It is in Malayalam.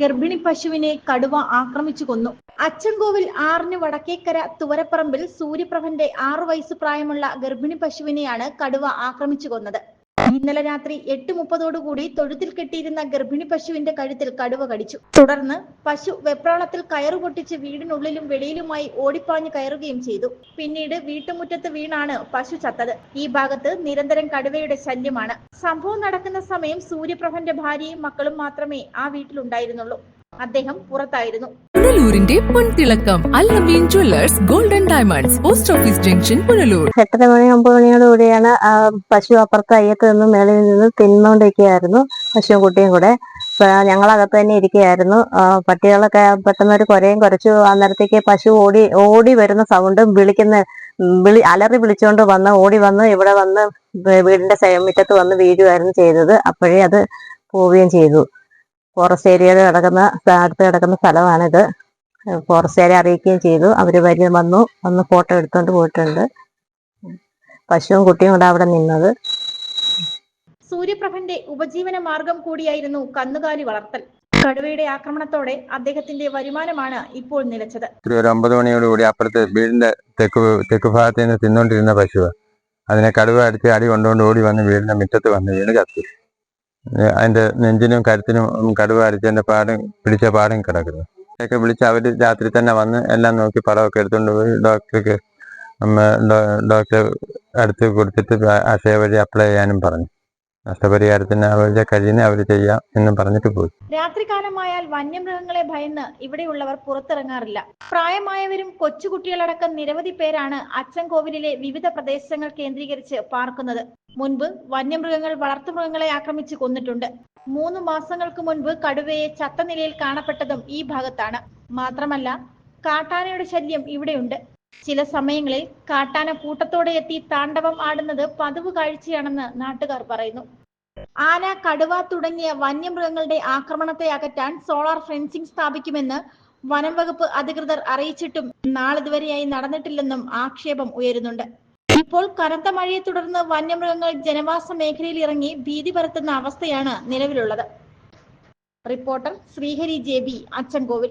ഗർഭിണി പശുവിനെ കടുവ ആക്രമിച്ചു കൊന്നു. അച്ചൻകോവിൽ ആറിന് വടക്കേക്കര തുവരപ്പറമ്പിൽ സൂര്യപ്രഭന്റെ ആറു വയസ്സ് പ്രായമുള്ള ഗർഭിണി പശുവിനെയാണ് കടുവ ആക്രമിച്ചു കൊന്നത്. ഇന്നലെ രാത്രി എട്ട് മുപ്പതോടുകൂടി തൊഴുത്തിൽ കെട്ടിയിരുന്ന ഗർഭിണി പശുവിന്റെ കഴുത്തിൽ കടുവ കടിച്ചു. തുടർന്ന് പശു വെപ്രാളത്തിൽ കയറു പൊട്ടിച്ച് വീടിനുള്ളിലും വെളിയിലുമായി ഓടിപ്പാഞ്ഞു കയറുകയും ചെയ്തു. പിന്നീട് വീട്ടുമുറ്റത്ത് വീണാണ് പശു ചത്തത്. ഈ ഭാഗത്ത് നിരന്തരം കടുവയുടെ ശല്യമാണ്. സംഭവം നടക്കുന്ന സമയം സൂര്യപ്രഭന്റെ ഭാര്യയും മക്കളും മാത്രമേ ആ വീട്ടിലുണ്ടായിരുന്നുള്ളൂ. അദ്ദേഹം പുറത്തായിരുന്നു. പുനലൂരിന്റെ പൊൻതിളക്കം Allameen jewellers golden diamonds post office junction Punalur. എട്ടര മണി ഒമ്പത് മണിയോട് കൂടിയാണ് പശു അപ്പുറത്ത് അയ്യത്ത് നിന്ന് മേളിൽ നിന്ന് തിന്നുകൊണ്ടിരിക്കുകയായിരുന്നു പശുവും കുട്ടിയും കൂടെ. ഞങ്ങളകത്ത് തന്നെ ഇരിക്കുകയായിരുന്നു. പട്ടികളൊക്കെ പെട്ടെന്ന് ഒരു കുരയും കുറച്ചു അന്നേരത്തേക്ക് പശു ഓടി ഓടി വരുന്ന സൗണ്ടും വിളിക്കുന്ന വിളി അലറി വിളിച്ചുകൊണ്ട് വന്ന് ഓടി വന്ന് ഇവിടെ വന്ന് വീടിന്റെ മുറ്റത്ത് വന്ന് വീഴുമായിരുന്നു ചെയ്തത്. അപ്പോഴേ അത് പോവുകയും ചെയ്തു. ഫോറസ്റ്റ് ഏരിയയിൽ കിടക്കുന്ന അടുത്ത് കിടക്കുന്ന സ്ഥലമാണിത്. ഫോറസ്റ്റ് ഏരിയ അറിയിക്കുകയും ചെയ്തു. അവർ വരി വന്നു. വന്ന് ഫോട്ടോ എടുത്തുകൊണ്ട് പോയിട്ടുണ്ട്. പശുവും കുട്ടിയും കൂടെ അവിടെ നിന്നത്. സൂര്യപ്രഭന്റെ ഉപജീവന മാർഗം കൂടിയായിരുന്നു കന്നുകാലി വളർത്തൽ. കടുവയുടെ ആക്രമണത്തോടെ അദ്ദേഹത്തിന്റെ വരുമാനമാണ് ഇപ്പോൾ നിലച്ചത്. ഒരു ഒമ്പത് മണിയോടുകൂടി അപ്പുറത്ത് വീടിന്റെ തെക്ക് തെക്ക് ഭാഗത്ത് നിന്ന് തിന്നുകൊണ്ടിരുന്ന പശുവ അതിനെ കടുവ അടിച്ച് അടി കൊണ്ടുകൊണ്ട് ഓടി വന്ന് വീടിന്റെ മുറ്റത്ത് വന്ന് വീണ് ചത്തു ഏ, അതിന്റെ നെഞ്ചിനും കരുത്തിനും കടുവ അരിച്ചതിന്റെ പാടും പിടിച്ച പാടും കിടക്കുന്നു. ഒക്കെ വിളിച്ച് അവർ രാത്രി തന്നെ വന്ന് എല്ലാം നോക്കി പടമൊക്കെ എടുത്തുകൊണ്ട് പോയി. ഡോക്ടർക്ക് ഡോക്ടറെ അടുത്ത് കൊടുത്തിട്ട് ആശയ വഴി അപ്ലൈ ചെയ്യാനും പറഞ്ഞു. നഷ്ടപരിഹാരത്തിന് അവരുടെ കഴിയുന്ന അവർ ചെയ്യാം എന്ന് പറഞ്ഞിട്ട് പോയി. രാത്രികാലമായാൽ വന്യമൃഗങ്ങളെ ഭയന്ന് ഇവിടെയുള്ളവർ പുറത്തിറങ്ങാറില്ല. പ്രായമായവരും കൊച്ചുകുട്ടികളടക്കം നിരവധി പേരാണ് അച്ചൻകോവിലിലെ വിവിധ പ്രദേശങ്ങൾ കേന്ദ്രീകരിച്ച് പാർക്കുന്നത്. മുൻപ് വന്യമൃഗങ്ങൾ വളർത്തുമൃഗങ്ങളെ ആക്രമിച്ച് കൊന്നിട്ടുണ്ട്. മൂന്ന് മാസങ്ങൾക്ക് മുൻപ് കടുവയെ ചത്ത നിലയിൽ കാണപ്പെട്ടതും ഈ ഭാഗത്താണ്. മാത്രമല്ല കാട്ടാനയുടെ ശല്യം ഇവിടെയുണ്ട്. ചില സമയങ്ങളിൽ കാട്ടാന കൂട്ടത്തോടെ എത്തി താണ്ഡവം ആടുന്നത് പതിവ് കാഴ്ചയാണെന്ന് നാട്ടുകാർ പറയുന്നു. ആന കടുവ തുടങ്ങിയ വന്യമൃഗങ്ങളുടെ ആക്രമണത്തെ അകറ്റാൻ സോളാർ ഫെൻസിംഗ് സ്ഥാപിക്കുമെന്ന് വനം വകുപ്പ് അധികൃതർ അറിയിച്ചിട്ടും നാളിതുവരെയായി നടന്നിട്ടില്ലെന്നും ആക്ഷേപം ഉയരുന്നുണ്ട്. ഇപ്പോൾ കനത്ത മഴയെ തുടർന്ന് വന്യമൃഗങ്ങൾ ജനവാസ മേഖലയിൽ ഇറങ്ങി ഭീതി പരത്തുന്ന അവസ്ഥയാണ് നിലവിലുള്ളത്. Reporter Srihari J B Achankovil.